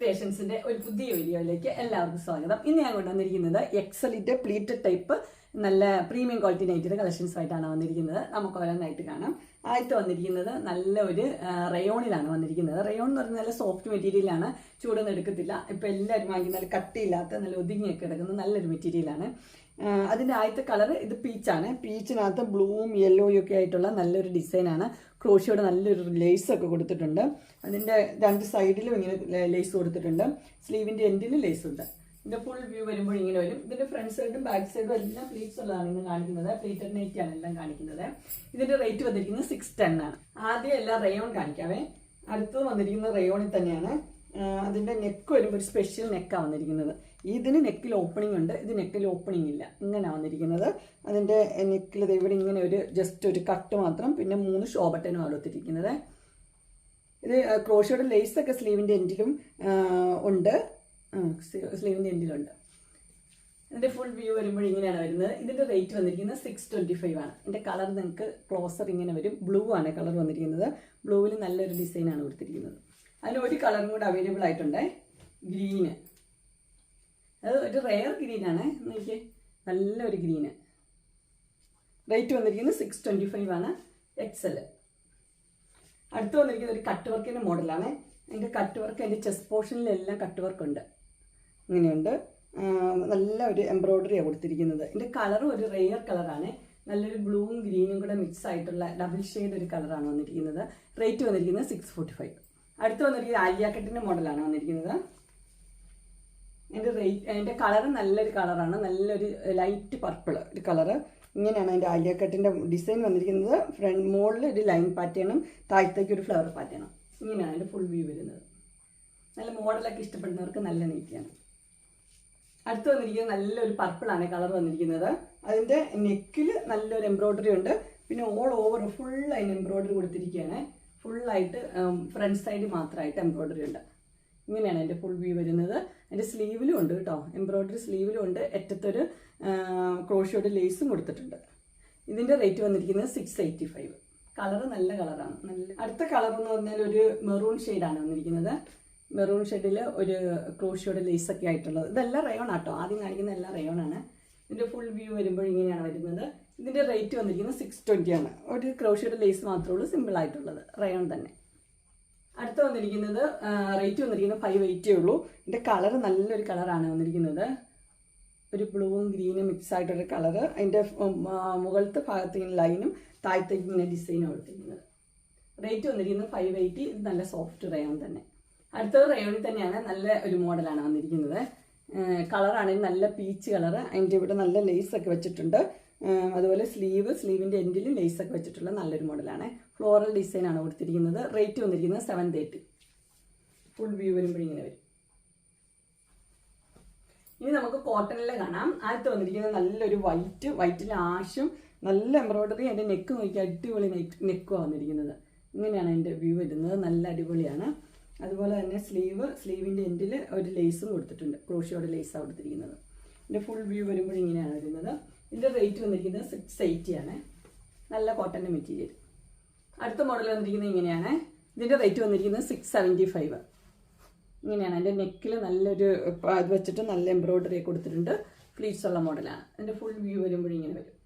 ക്രിയേഷൻസിന്റെ ഒരു പുതിയ വീഡിയോയിലേക്ക് എല്ലാവർക്കും സ്വാഗതം. ഇന്ന് ഞാൻ കൊണ്ടുവന്നിരിക്കുന്നത് എക്സലിന്റെ പ്ലീറ്റഡ് ടൈപ്പ് നല്ല പ്രീമിയം ക്വാളിറ്റി നൈറ്റിന്റെ കളക്ഷൻസ് ആയിട്ടാണ് വന്നിരിക്കുന്നത്. നമുക്ക് ഓരോന്നായിട്ട് കാണാം. ആദ്യത്തെ വന്നിരിക്കുന്നത് നല്ല ഒരു റയോണിലാണ് വന്നിരിക്കുന്നത്. റയോൺ എന്ന് പറഞ്ഞാൽ നല്ല സോഫ്റ്റ് മെറ്റീരിയലാണ് ചൂടൊന്നും എടുക്കത്തില്ല. ഇപ്പൊ എല്ലാവരും വാങ്ങി നല്ല കട്ടിയില്ലാത്ത നല്ല ഒതുങ്ങിയൊക്കെ കിടക്കുന്ന നല്ലൊരു മെറ്റീരിയലാണ് അതിന്റെ ആദ്യത്തെ കളർ ഇത് പീച്ചാണ് പീച്ചിനകത്ത് ബ്ലൂവും യെല്ലോയും ഒക്കെ ആയിട്ടുള്ള നല്ലൊരു ഡിസൈനാണ് ക്രോഷിയോട് നല്ലൊരു ലേസ് ഒക്കെ കൊടുത്തിട്ടുണ്ട്. അതിന്റെ രണ്ട് സൈഡിലും ഇങ്ങനെ ലേസ് കൊടുത്തിട്ടുണ്ട്. സ്ലീവിന്റെ എൻഡിന് ലേസ് ഉണ്ട്. ഇതിന്റെ ഫുൾ വ്യൂ വരുമ്പോൾ ഇങ്ങനെ വരും. ഇതിന്റെ ഫ്രണ്ട് സൈഡും ബാക്ക് സൈഡും എല്ലാം പ്ലീറ്റ്സ് ഉള്ളതാണ് ഇന്ന് കാണിക്കുന്നത്. പ്ലീറ്റഡ് നൈറ്റ് ആണ് എല്ലാം കാണിക്കുന്നത്. ഇതിന്റെ റേറ്റ് വന്നിരിക്കുന്നത് സിക്സ് ടെൻ ആണ്. ആദ്യം എല്ലാം റയോൺ കാണിക്കാവേ. അടുത്തത് വന്നിരിക്കുന്നത് റയോണിൽ തന്നെയാണ്. ആ, അതിന്റെ നെക്ക് വരുമ്പോൾ ഒരു സ്പെഷ്യൽ നെക്കാണ് വന്നിരിക്കുന്നത്. ഇതിന് നെക്കിൽ ഓപ്പണിംഗ് ഉണ്ട്. ഇത് നെക്കിൽ ഓപ്പണിംഗ് ഇല്ല. ഇങ്ങനെ വന്നിരിക്കുന്നത്. അതിന്റെ നെക്കിൽ ഇവിടെ ഇങ്ങനെ ഒരു ജസ്റ്റ് ഒരു കട്ട് മാത്രം പിന്നെ മൂന്ന് ഷോ ബട്ടനും കൊടുത്തിരിക്കുന്നത് ഇത് ക്രോഷയുടെ ലേസ് ഒക്കെ സ്ലീവിന്റെ എൻഡിലും ഉണ്ട്. സ്ലീവിന്റെ എൻഡിലുണ്ട് ഇതിന്റെ ഫുൾ വ്യൂ വരുമ്പോൾ ഇങ്ങനെയാണ് വരുന്നത്. ഇതിന്റെ റേറ്റ് വന്നിരിക്കുന്നത് സിക്സ് ട്വന്റി ഫൈവ് ആണ്. ഇതിന്റെ കളർ നിങ്ങൾക്ക് ക്ലോസർ ഇങ്ങനെ വരും. ബ്ലൂ ആണ് കളർ വന്നിരിക്കുന്നത്. ബ്ലൂവിൽ നല്ലൊരു ഡിസൈനാണ് കൊടുത്തിരിക്കുന്നത്. അതിന് ഒരു കളറും കൂടെ അവൈലബിൾ ആയിട്ടുണ്ട്. ഗ്രീന്. അത് ഒരു റെയർ ഗ്രീനാണ് നോക്കിയേ. നല്ലൊരു ഗ്രീന് റേറ്റ് വന്നിരിക്കുന്നത് സിക്സ് ട്വന്റി ഫൈവ് ആണ് എക്സൽ അടുത്ത് വന്നിരിക്കുന്ന ഒരു കട്ട് വർക്കിന്റെ മോഡലാണ് എന്റെ കട്ട് വർക്ക് എന്റെ ചെസ്റ്റ് പോർഷനിലെല്ലാം കട്ട് വർക്ക് ഉണ്ട്. ഇങ്ങനെയുണ്ട്. നല്ല ഒരു എംബ്രോയിഡറിയാണ് കൊടുത്തിരിക്കുന്നത്. എന്റെ കളറും ഒരു റെയർ കളറാണ് നല്ലൊരു ബ്ലൂവും ഗ്രീനും കൂടെ മിക്സ് ആയിട്ടുള്ള ഡബിൾ ഷെയ്ഡ് ഒരു കളറാണ് വന്നിരിക്കുന്നത്. റേറ്റ് വന്നിരിക്കുന്നത് സിക്സ് ഫോർട്ടി ഫൈവ് അടുത്ത് വന്നിരിക്കുന്നത് ആലിയാക്കട്ടിന്റെ മോഡലാണ് വന്നിരിക്കുന്നത്. അതിന്റെ റേറ്റ് അതിന്റെ കളർ നല്ലൊരു കളറാണ് നല്ലൊരു ലൈറ്റ് പർപ്പിൾ ഒരു കളറ് ഇങ്ങനെയാണ് അതിന്റെ ആലിയക്കട്ടിന്റെ ഡിസൈൻ വന്നിരിക്കുന്നത്. ഫ്രണ്ട് മുകളിൽ ഒരു ലൈൻ പാറ്റേണും താഴത്തേക്ക് ഒരു ഫ്ലവർ പാറ്റേണും ഇങ്ങനെയാണ് അതിന്റെ ഫുൾ വ്യൂ വരുന്നത്. നല്ല മോഡലൊക്കെ ഇഷ്ടപ്പെടുന്നവർക്ക് നല്ല നീറ്റിയാണ് അടുത്ത് വന്നിരിക്കുന്നത് നല്ലൊരു പർപ്പിളാണ് കളർ വന്നിരിക്കുന്നത്. അതിന്റെ നെക്കിൽ നല്ലൊരു എംബ്രോയിഡറി ഉണ്ട്. പിന്നെ ഓൾ ഓവർ ഫുൾ അതിന് എംബ്രോയിഡറി കൊടുത്തിരിക്കുകയാണ്. ഫുള്ളായിട്ട് ഫ്രണ്ട് സൈഡ് മാത്രമായിട്ട് എംബ്രോയിഡറി ഉണ്ട്. ഇങ്ങനെയാണ് എന്റെ ഫുൾ വ്യൂ വരുന്നത്. എന്റെ സ്ലീവിലും ഉണ്ട് കേട്ടോ. എംബ്രോയിഡറി സ്ലീവിലും ഉണ്ട്. അറ്റത്തൊരു ക്രോഷിയോട് ലേസും കൊടുത്തിട്ടുണ്ട്. ഇതിന്റെ റേറ്റ് വന്നിരിക്കുന്നത് സിക്സ് എയ്റ്റി ഫൈവ് കളർ നല്ല കളറാണ് നല്ല അടുത്ത കളർ എന്ന് പറഞ്ഞാൽ ഒരു മെറൂൺ ഷെയ്ഡാണ് വന്നിരിക്കുന്നത്. മെറൂൺ ഷെയ്ഡിൽ ഒരു ക്രോഷിയോട് ലേസ് ഒക്കെ ആയിട്ടുള്ളത്. ഇതെല്ലാം റയോൺ ആട്ടോ. ആദ്യം കാണിക്കുന്ന എല്ലാം റയോണാണ് ഇതിന്റെ ഫുൾ വ്യൂ വരുമ്പോൾ ഇങ്ങനെയാണ് വരുന്നത്. ഇതിന്റെ റേറ്റ് വന്നിരിക്കുന്നത് സിക്സ് ട്വന്റി ആണ്. ഒരു ക്രോഷിയുടെ ലേസ് മാത്രമേ ഉള്ളൂ സിമ്പിൾ ആയിട്ടുള്ളത്. റയോൺ തന്നെ. അടുത്ത് വന്നിരിക്കുന്നത് റേറ്റ് വന്നിരിക്കുന്നത് ഫൈവ് എയ്റ്റേ ഉള്ളൂ. ഇതിന്റെ കളർ നല്ലൊരു കളറാണ് വന്നിരിക്കുന്നത്. ഒരു ബ്ലൂവും ഗ്രീനും മിക്സ് ആയിട്ടൊരു കളർ അതിന്റെ മുകളിലത്തെ ഭാഗത്ത് ഇങ്ങനെ ലൈനും താഴത്തേക്ക് ഇങ്ങനെ ഡിസൈനും കൊടുത്തിരിക്കുന്നത്. റേറ്റ് വന്നിരിക്കുന്നത് ഫൈവ് എയ്റ്റി ഇത് നല്ല സോഫ്റ്റ് റയോൺ തന്നെ. അടുത്തത് റയോണിൽ തന്നെയാണ് നല്ല ഒരു മോഡലാണ് വന്നിരിക്കുന്നത്. കളറാണെങ്കിൽ നല്ല പീച്ച് കളർ അതിന്റെ ഇവിടെ നല്ല ലേസ് ഒക്കെ വെച്ചിട്ടുണ്ട്. അതുപോലെ സ്ലീവ് സ്ലീവിന്റെ എൻഡിൽ ലേസ് ഒക്കെ വെച്ചിട്ടുള്ള നല്ലൊരു മോഡലാണ്. ഫ്ലോറൽ ഡിസൈൻ ആണ് കൊടുത്തിരിക്കുന്നത്. റേറ്റ് വന്നിരിക്കുന്നത് സെവൻ തേർട്ടി ഫുൾ വ്യൂ വരുമ്പോൾ ഇങ്ങനെ വരും. ഇനി നമുക്ക് കോട്ടണിൽ കാണാം. ആദ്യത്തെ വന്നിരിക്കുന്നത് നല്ലൊരു വൈറ്റ് വൈറ്റിൽ ആഷും നല്ല എംബ്രോയിഡറി അതിന്റെ നെക്ക് നോക്കി അടിപൊളി നെക്കുമാണ് വന്നിരിക്കുന്നത്. ഇങ്ങനെയാണ് അതിന്റെ വ്യൂ വരുന്നത്. നല്ല അടിപൊളിയാണ്. അതുപോലെ തന്നെ സ്ലീവ് സ്ലീവിന്റെ എൻഡിൽ ഒരു ലേസും കൊടുത്തിട്ടുണ്ട്. ക്രോഷിയോടെ ലേസാണ് കൊടുത്തിരിക്കുന്നത്. ഇതിന്റെ ഫുൾ വ്യൂ വരുമ്പോൾ ഇങ്ങനെയാണ് വരുന്നത്. ഇതിന്റെ റേറ്റ് വന്നിരിക്കുന്നത് സിക്സ് എയ്റ്റി ആണ്. നല്ല കോട്ടന്റെ മെറ്റീരിയൽ അടുത്ത മോഡൽ വന്നിരിക്കുന്നത് ഇങ്ങനെയാണ്. ഇതിന്റെ റേറ്റ് വന്നിരിക്കുന്നത് സിക്സ് സെവന്റി ഫൈവ് ഇങ്ങനെയാണ്. എന്റെ നെക്കിൽ നല്ലൊരു അത് വെച്ചിട്ട് നല്ല എംബ്രോയ്ഡറി കൊടുത്തിട്ടുണ്ട്. ഫ്ലീറ്റ്സ് ഉള്ള മോഡലാണ് അതിന്റെ ഫുൾ വ്യൂ വരുമ്പോൾ ഇങ്ങനെ വരും.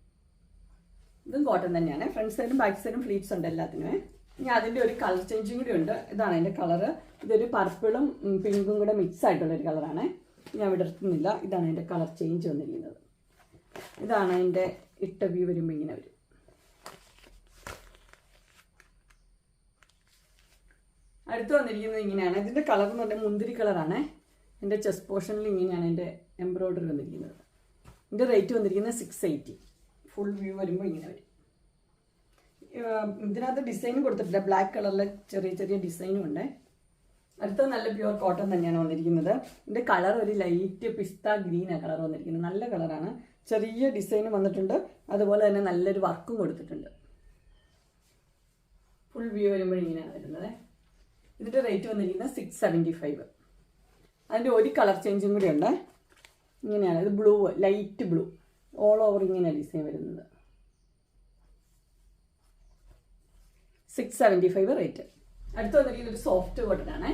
ഇതും കോട്ടൺ തന്നെയാണ്. ഫ്രണ്ട് സൈഡും ബാക്ക് സൈഡും ഫ്ലീറ്റ്സ് ഉണ്ട് എല്ലാത്തിനുമേ ഇനി അതിന്റെ ഒരു കളർ ചേഞ്ചും കൂടി ഉണ്ട്. ഇതാണ് അതിന്റെ കളറ് ഇതൊരു പർപ്പിളും പിങ്കും കൂടെ മിക്സ് ആയിട്ടുള്ള ഒരു കളറാണ് ഞാൻ ഇവിടെ ഇടുന്നില്ല ഇതാണ് അതിന്റെ കളർ ചേഞ്ച് വന്നിരിക്കുന്നത്. ഇതാണ് അതിന്റെ ഇട്ട വ്യൂ വരുമ്പോൾ ഇങ്ങനെ വരും. അടുത്ത് വന്നിരിക്കുന്നത് ഇങ്ങനെയാണ്. ഇതിന്റെ കളർ എന്ന് പറഞ്ഞാൽ മുന്തിരി കളറാണ് എന്റെ ചെസ്റ്റ് പോർഷനിൽ ഇങ്ങനെയാണ് എന്റെ എംബ്രോയിഡറി വന്നിരിക്കുന്നത്. ഇതിന്റെ റേറ്റ് വന്നിരിക്കുന്നത് സിക്സ് എയ്റ്റി ഫുൾ വ്യൂ വരുമ്പോൾ ഇങ്ങനെ വരും. ഇതിനകത്ത് ഡിസൈൻ കൊടുത്തിട്ടില്ല. ബ്ലാക്ക് കളറിലെ ചെറിയ ചെറിയ ഡിസൈനും ഉണ്ട്. അടുത്ത നല്ല പ്യുവർ കോട്ടൺ തന്നെയാണ് വന്നിരിക്കുന്നത്. ഇതിന്റെ കളർ ഒരു ലൈറ്റ് പിസ്ത ഗ്രീനാണ് കളർ വന്നിരിക്കുന്നത്. നല്ല കളറാണ് ചെറിയ ഡിസൈൻ വന്നിട്ടുണ്ട്. അതുപോലെ തന്നെ നല്ലൊരു വർക്കും കൊടുത്തിട്ടുണ്ട്. ഫുൾ വ്യൂ വരുമ്പോൾ ഇങ്ങനെയാണ് വരുന്നത്. ഇതിന്റെ റേറ്റ് വന്നിരിക്കുന്നത് സിക്സ് സെവന്റി ഫൈവ് അതിന്റെ ഒരു കളർ ചേഞ്ചും കൂടി ഉണ്ട്. ഇങ്ങനെയാണ്. ഇത് blue light blue all over ഇങ്ങനെ ഡിസൈൻ വരുന്നത്. സിക്സ് സെവന്റി ഫൈവ് റേറ്റ് അടുത്ത് വന്നിരിക്കുന്ന ഒരു സോഫ്റ്റ് കോട്ടനാണേ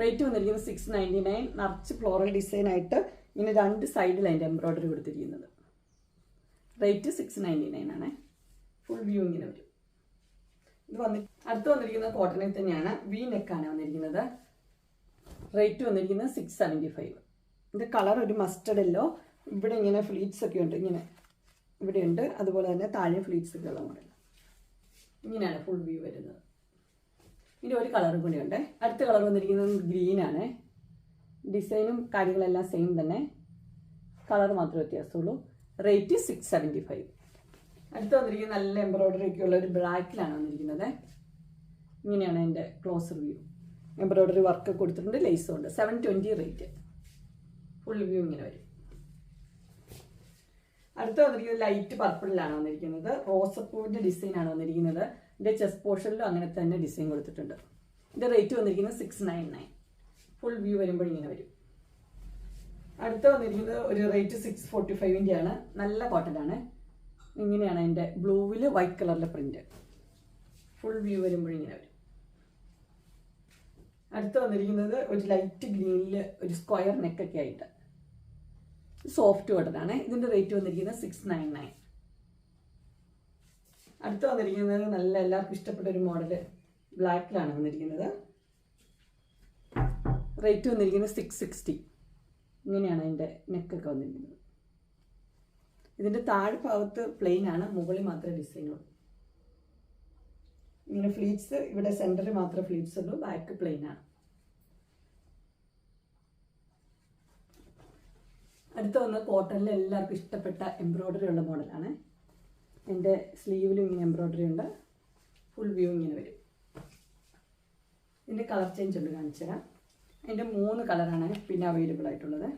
റേറ്റ് വന്നിരിക്കുന്നത് സിക്സ് നയന്റി നയൻ നിറച്ച് ഫ്ലോറൽ ഡിസൈൻ ആയിട്ട് ഇങ്ങനെ രണ്ട് സൈഡിൽ അതിന്റെ എംബ്രോയ്ഡറി കൊടുത്തിരിക്കുന്നത്. റേറ്റ് സിക്സ് നയന്റി നയൻ ആണ്. ഫുൾ വ്യൂ ഇങ്ങനെ വരും. ഇത് വന്നി അടുത്ത് വന്നിരിക്കുന്നത് കോട്ടണിൽ തന്നെയാണ്. വി നെക്കാണ് വന്നിരിക്കുന്നത്. റേറ്റ് വന്നിരിക്കുന്നത് സിക്സ് സെവന്റി ഫൈവ് ഇതിന്റെ കളർ ഒരു മസ്റ്റർഡ് യെല്ലോ. ഇവിടെ ഇങ്ങനെ ഫ്ലീറ്റ്സ് ഒക്കെ ഉണ്ട്. ഇങ്ങനെ ഇവിടെ ഉണ്ട്. അതുപോലെ തന്നെ താഴെ ഫ്ലീറ്റ്സ് ഒക്കെ ഉള്ള മോഡൽ ഇങ്ങനെയാണ് ഫുൾ വ്യൂ വരുന്നത്. ഇതിന്റെ ഒരു കളറും കൂടിയുണ്ട് അടുത്ത കളർ വന്നിരിക്കുന്നത് ഗ്രീൻ ആണ്. ഡിസൈനും കാര്യങ്ങളെല്ലാം സെയിം തന്നെ. കളർ മാത്രമേ വ്യത്യാസമുള്ളൂ. റേറ്റ് സിക്സ് സെവന്റി ഫൈവ് അടുത്ത് വന്നിരിക്കുന്നത് നല്ല എംബ്രോയ്ഡറി ഒക്കെ ഉള്ള ഒരു ബ്ലാക്കിലാണ് വന്നിരിക്കുന്നത്. ഇങ്ങനെയാണ് എന്റെ ക്ലോസ് വ്യൂ എംബ്രോയ്ഡറി വർക്ക് കൊടുത്തിട്ടുണ്ട്. ലേസും ഉണ്ട്. Seven twenty rate full view ഇങ്ങനെ വരും. അടുത്ത് വന്നിരിക്കുന്നത് ലൈറ്റ് പർപ്പിളിലാണ് വന്നിരിക്കുന്നത്. റോസപ്പൂവിന്റെ ഡിസൈനാണ് വന്നിരിക്കുന്നത്. ഇതിന്റെ ചെസ്റ്റ് പോർഷനിലും അങ്ങനെ തന്നെ ഡിസൈൻ കൊടുത്തിട്ടുണ്ട്. ഇതിന്റെ റേറ്റ് വന്നിരിക്കുന്നത് six nine nine full view വരുമ്പോൾ ഇങ്ങനെ വരും. അടുത്ത വന്നിരിക്കുന്നത് ഒരു റേറ്റ് സിക്സ് ഫോർട്ടി ഫൈവിന്റെ ആണ്. നല്ല കോട്ടൺ ആണ്. ഇങ്ങനെയാണ് അതിന്റെ ബ്ലൂവിൽ വൈറ്റ് കളറിലെ പ്രിന്റ് ഫുൾ വ്യൂ വരുമ്പോൾ ഇങ്ങനെ വരും. അടുത്ത് വന്നിരിക്കുന്നത് ഒരു ലൈറ്റ് ഗ്രീനിൽ ഒരു സ്ക്വയർ നെക്കൊക്കെ ആയിട്ട്. സോഫ്റ്റ് കോട്ടൺ ആണ്. ഇതിന്റെ റേറ്റ് വന്നിരിക്കുന്നത് സിക്സ് നയൻ നയൻ അടുത്ത് വന്നിരിക്കുന്നത് നല്ല എല്ലാവർക്കും ഇഷ്ടപ്പെട്ട ഒരു മോഡൽ ബ്ലാക്കിലാണ് വന്നിരിക്കുന്നത്. റേറ്റ് വന്നിരിക്കുന്നത് സിക്സ് സിക്സ്റ്റി ഇങ്ങനെയാണ് അതിന്റെ നെക്കൊക്കെ വന്നിരിക്കുന്നത്. ഇതിന്റെ താഴെ ഭാഗത്ത് പ്ലെയിൻ ആണ് മുകളിൽ മാത്രമേ ഡിസൈൻ ഉള്ളൂ. ഇങ്ങനെ ഫ്ലീറ്റ്സ് ഇവിടെ സെന്ററിൽ മാത്രമേ ഫ്ലീറ്റ്സ് ഉള്ളൂ ബാക്ക് പ്ലെയിൻ ആണ്. അടുത്ത വന്ന് കോട്ടണിൽ എല്ലാവർക്കും ഇഷ്ടപ്പെട്ട എംബ്രോയ്ഡറി ഉള്ള മോഡലാണ് എന്റെ സ്ലീവിലും ഇങ്ങനെ എംബ്രോയ്ഡറി ഉണ്ട്. ഫുൾ വ്യൂ ഇങ്ങനെ വരും. ഇതിന്റെ കളർ ചേഞ്ച് ഉണ്ട് കാണിച്ചു തരാം അതിന്റെ മൂന്ന് കളറാണ് പിന്നെ അവൈലബിൾ ആയിട്ടുള്ളത്.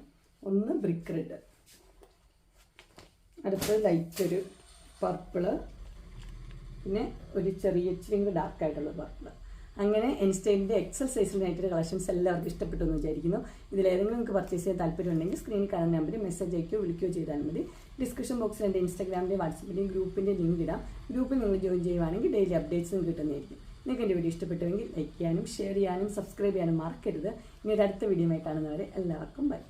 ഒന്ന് ബ്രിക്ക് റെഡ് അടുത്തത് ലൈറ്റ് ഒരു പർപ്പിൾ പിന്നെ ഒരു ചെറിയ ഇച്ചിരി ഡാർക്ക് ആയിട്ടുള്ള പർപ്പിൾ അങ്ങനെ എൻസ്റ്റൈലിന്റെ എക്സൽ സൈസിലായിട്ടുള്ള കളക്ഷൻസ് എല്ലാവർക്കും ഇഷ്ടപ്പെട്ടു എന്ന് വിചാരിക്കുന്നു. ഇതിലേതെങ്കിലും നിങ്ങൾക്ക് പർച്ചേസ് ചെയ്യാൻ താല്പര്യമുണ്ടെങ്കിൽ സ്ക്രീനിൽ കാണുന്ന നമ്പറിൽ മെസ്സേജ് അയക്കുകയോ വിളിക്കുകയോ ചെയ്താൽ മതി. ഡിസ്ക്രിപ്ഷൻ ബോക്സിൽ എന്റെ ഇൻസ്റ്റാഗ്രാമിന്റെ വാട്സപ്പിന്റെയും ഗ്രൂപ്പിന്റെ ലിങ്ക് ഇടാം. ഗ്രൂപ്പിൽ നിങ്ങൾ ജോയിൻ ചെയ്യുവാണെങ്കിൽ ഡെയിലി അപ്ഡേറ്റ്സും കിട്ടുന്നതായിരിക്കും. നിങ്ങൾക്ക് എന്റെ വീഡിയോ ഇഷ്ടപ്പെട്ടുവെങ്കിൽ ലൈക്ക് ചെയ്യാനും ഷെയർ ചെയ്യാനും സബ്സ്ക്രൈബ് ചെയ്യാനും മറക്കരുത്. ഇനി ഒരു അടുത്ത വീഡിയോ ആയി കാണുന്നവരെ എല്ലാവർക്കും ബൈ